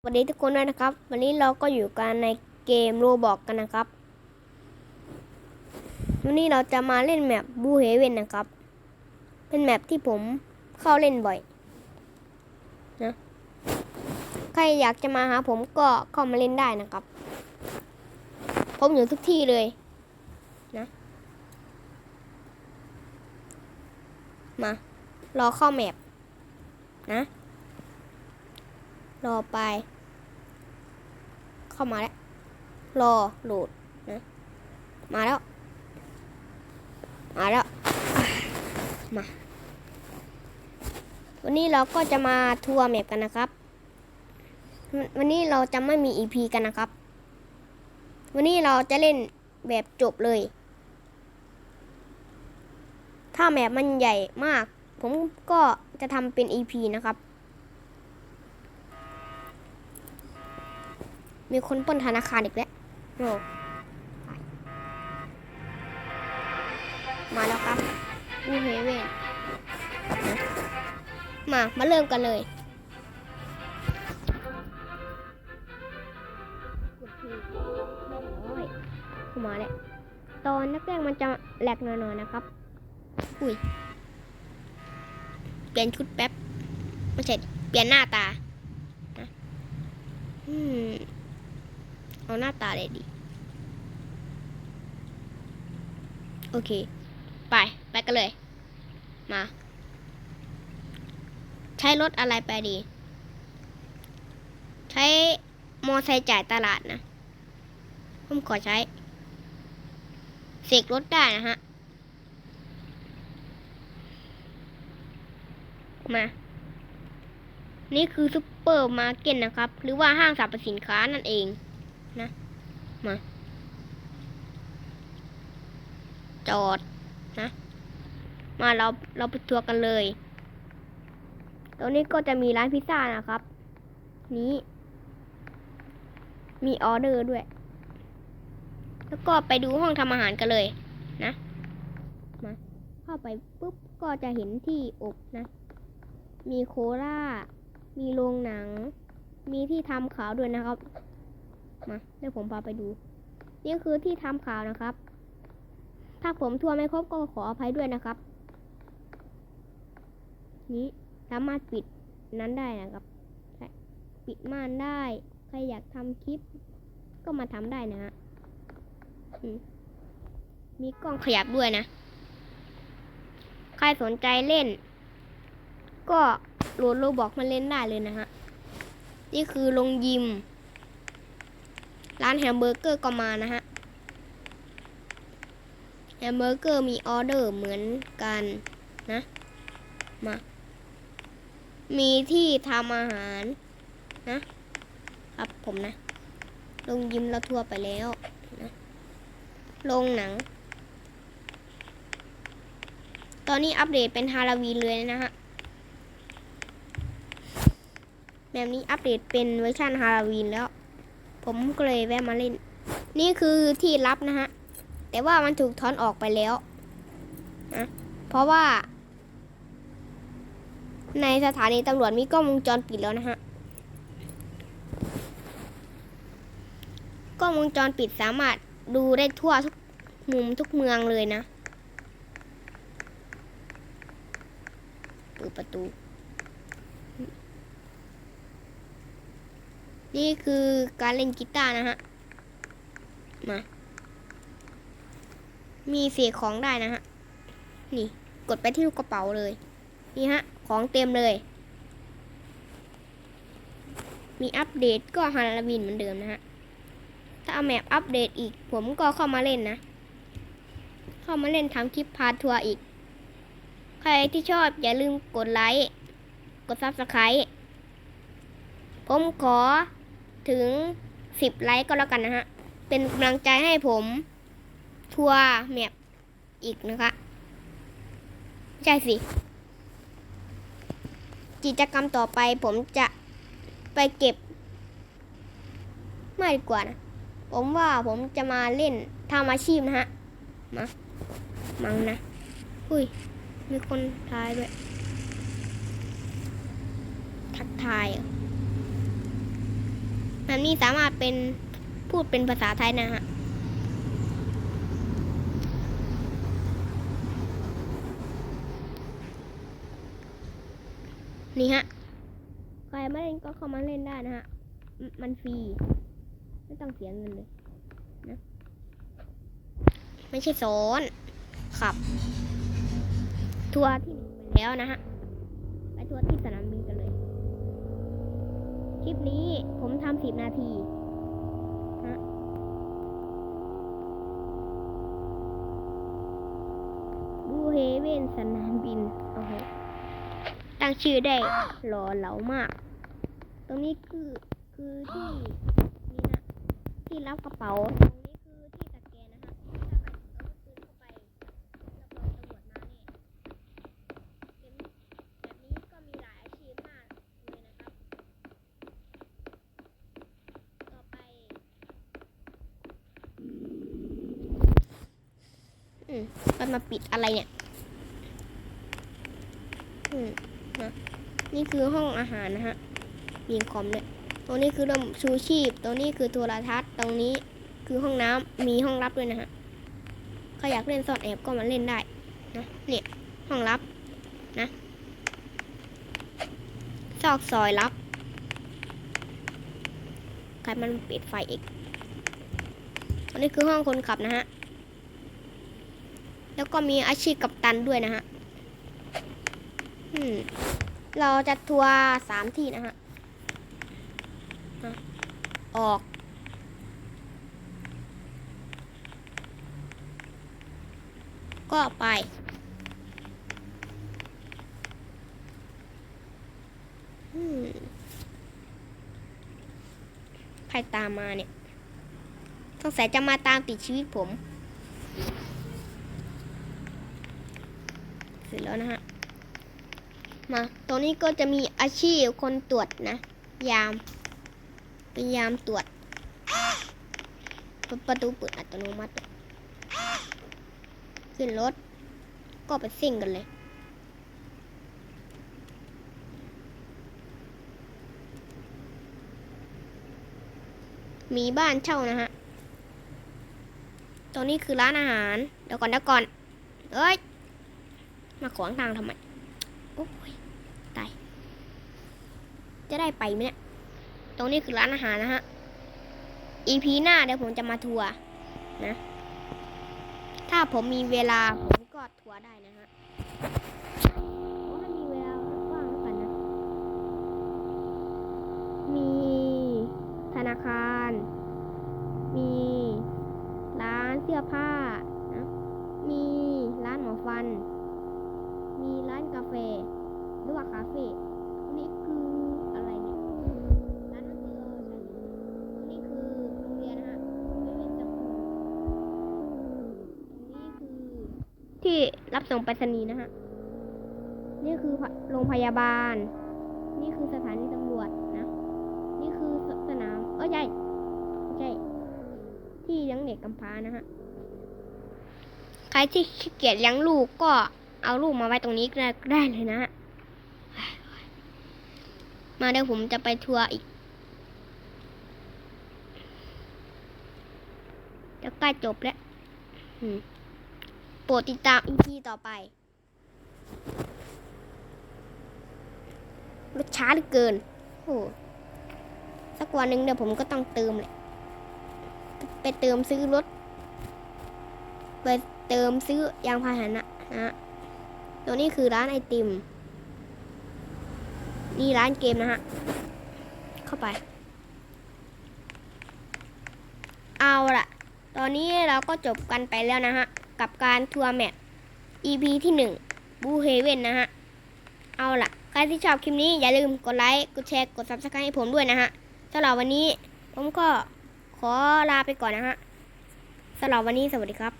สวัสดีทุกคนด้วยนะครับ วันนี้เราก็อยู่กันในเกมโรบอกกันนะครับ วันนี้เราจะมาเล่นแมปบูเฮเวนนะครับ เป็นแมปที่ผมเข้าเล่นบ่อยนะใครอยากจะมาหาผมก็เข้ามาเล่นได้นะครับ ผมอยู่ทุกที่เลยนะ มารอเข้าแมปนะ รอไป เข้ามาแล้ว รอโหลดนะ มาแล้ว มาแล้ว มา วันนี้เราก็จะมาทัวร์แมปกันนะครับ วันนี้เราจะไม่มี EP กันนะครับ วันนี้เราจะเล่นแบบจบเลย ถ้าแมปมันใหญ่มาก ผมก็จะทำเป็น EP นะครับ มีคนปล้นธนาคารอีกแล้วโอ้มาแล้วครับอูเฮเวนมา มาเริ่มกันเลยหโอ้ยเข้ามาแล้วตอนแรกๆมันจะแหลกหน่อยๆนะครับ อุ้ย เปลี่ยนชุดแป๊บไม่ใช่เปลี่ยนหน้าตานะอืม เอาหน้าตาเลยดีโอเค ไป ไปกันเลย มา ใช้รถอะไรไปดี ใช้มอไซค์จ่ายตลาดนะ ผมขอใช้ เสกรถได้นะฮะ มานี่คือซุปเปอร์มาร์เก็ตนะครับ หรือว่าห้างสรรพสินค้านั่นเอง นะ มา จอดนะ มาเราเราไปทัวร์กันเลย ตรงนี้ก็จะมีร้านพิซซ่านะครับ นี้ มีออเดอร์ด้วย แล้วก็ไปดูห้องทำอาหารกันเลยนะ มาเข้าไปปุ๊บก็จะเห็นที่อบนะ มีโคลามีโรงหนัง มีที่ทำขาวด้วยนะครับ มาเดี๋ยวผมพาไปดู นี่คือที่ทำข่าวนะครับ ถ้าผมทัวร์ไม่ครบก็ขออภัยด้วยนะครับ นี้สามารถปิดนั้นได้นะครับ ปิดม่านได้ ใครอยากทำคลิป ก็มาทำได้นะฮะอืมมีกล้องขยับด้วยนะ ใครสนใจเล่น ก็โหลดโลบอกมาเล่นได้เลยนะฮะ นี่คือลงยิม ร้านแฮมเบอร์เกอร์ก็มานะฮะ แฮมเบอร์เกอร์มีออเดอร์เหมือนกันนะ มา มีที่ทำอาหารนะครับผมนะ ลงยิมเราทั่วไปแล้วนะลงหนัง ตอนนี้อัปเดตเป็นฮาโลวีเลยนะฮะแบบนี้อัปเดตเป็นเวอร์ชันฮาโลวีนแล้ว ผมก็เลยแวะมาเล่น นี่คือที่ลับนะฮะ แต่ว่ามันถูกถอนออกไปแล้วนะเพราะว่า ในสถานีตำรวจมีกล้องวงจรปิดแล้วนะฮะกล้องวงจรปิดสามารถดูได้ทั่วทุกมุมทุกเมืองเลยนะเปิดประตู นี่คือการเล่นกีตาร์นะฮะ มา มีเสียของได้นะฮะ นี่กดไปที่กระเป๋าเลย นี่ฮะ ของเต็มเลย มีอัปเดตก็ฮาราวินเหมือนเดิมนะฮะ ถ้าเอาแมปอัปเดตอีก ผมก็เข้ามาเล่นนะ เข้ามาเล่นทำคลิปพาทัวร์อีก ใครที่ชอบอย่าลืมกดไลค์ กดซับสไครต์ผมขอ ถึงสิบไลค์ก็แล้วกันนะฮะ เป็นกำลังใจให้ผม ทัวร์แมปอีกนะคะใช่สิ กิจกรรมต่อไปผมจะไปเก็บ ไม่ดีกว่านะ ผมว่าผมจะมาเล่นทำอาชีพนะฮะ มา มังนะ อุ้ย มีคนทายด้วย ทักทายเหรอ แบบนี้สามารถเป็นพูดเป็นภาษาไทยนะฮะนี่ฮะ ใครไม่เล่นก็เข้ามาเล่นได้นะฮะ มันฟรี ไม่ต้องเสียเงินเลยนะ ไม่ใช่สอนขับ ทัวร์ที่หนึ่งไปแล้วนะฮะ ไปทัวร์ที่สนามบินกัน ลยคลิปนี้ผมทำสิบนาทีฮะบูเฮเว่นสนามบิน โอเค ตั้งชื่อได้หล่อเหลามาก ตรงนี้คือคือที่นี่นะที่รับกระเป๋าตรงนี้คือที่สแกนนะฮะถ้าใครเอาปืนเข้าไปรับรองตำรวจมาแน่เกมแบบนี้ก็มีหลายอาชีพมากเลยนะครับ ต่อไป อืมมันมาปิดอะไรเนี่ย อืมนะนี่คือห้องอาหารนะฮะ มีคอมด้วยตรงนี้คือร่มชูชีพ ตรงนี้คือโทรทัศน์ ตรงนี้คือห้องน้ำมีห้องลับด้วยนะฮะใครอยากเล่นซ่อนแอบก็มาเล่นได้นะเนี่ยห้องลับนะซอกซอยลับใครมันปิดไฟอีกอันนี้คือห้องคนขับนะฮะ แล้วก็มีอาชีพกัปตันด้วยนะฮะเราจะทัวร์สามที่นะฮะ ออก ก็ไปอืมใครตามมาเนี่ย สงสัยจะมาตามติดชีวิตผม เสร็จแล้วนะฮะ มา ตรงนี้ก็จะมีอาชีพคนตรวจนะ ยาม เป็นยามตรวจปประตูเปิดอัตโนมัติ ขึ้นรถ ก็ไปซิ่งกันเลยมีบ้านเช่านะฮะ ตรงนี้คือร้านอาหาร เดี๋ยวก่อนเดี๋ยวก่อน เอ้ย มาขวางทางทำไม โอ้ย ตาย จะได้ไปไหมเนี่ย ตรงนี้คือร้านอาหารนะฮะ EP หน้าเดี๋ยวผมจะมาทัวร์นะ ถ้าผมมีเวลาผมก็ทัวร์ได้นะฮะมีธนาคาร มีร้านเสื้อผ้านะ มีร้านหมอฟัน กาแฟ หรือว่าคาเฟ่อันนี่คืออะไรเนี่ยร้านดนตรีเออใช่อันนี่คือโรงเรียนนะฮะไม่เป็นสกูลตรงนี้คือที่รับส่งไปรษณีย์นะฮะ นี่คือโรงพยาบาล นี่คือสถานีตำรวจนะ นี่คือสสนาม เออใช่ใช่ที่เลี้ยงเด็กกำพร้านะฮะ ใครที่ขี้เกียจเลี้ยงลูกก็ เอาลูกมาไว้ตรงนี้ก็ได้ไดเลยนะ มาเดี๋ยวผมจะไปทัวร์อีกจะใกล้จบแล้วโปรดติดตามอีพีต่อไปรถช้าเหลือเกิน โอ้สักวันหนึ่งเดี๋ยวผมก็ต้องเติมแหละ ไปเติมซื้อรถ ไปเติมซื้อยางพาหนะนะ ตัวนี้คือร้านไอติม นี่ร้านเกมนะฮะ เข้าไป เอาละตอนนี้เราก็จบกันไปแล้วนะฮะ กับการทัวร์แมป EP ที่1บูเฮเว่นนะฮะ เอาละใครที่ชอบคลิปนี้อย่าลืมกดไลค์ กดแชร์ กด subscribe ให้ผมด้วยนะฮะสำหรับวันนี้ผมก็ขอลาไปก่อนนะฮะสำหรับวันนี้สวัสดีครับ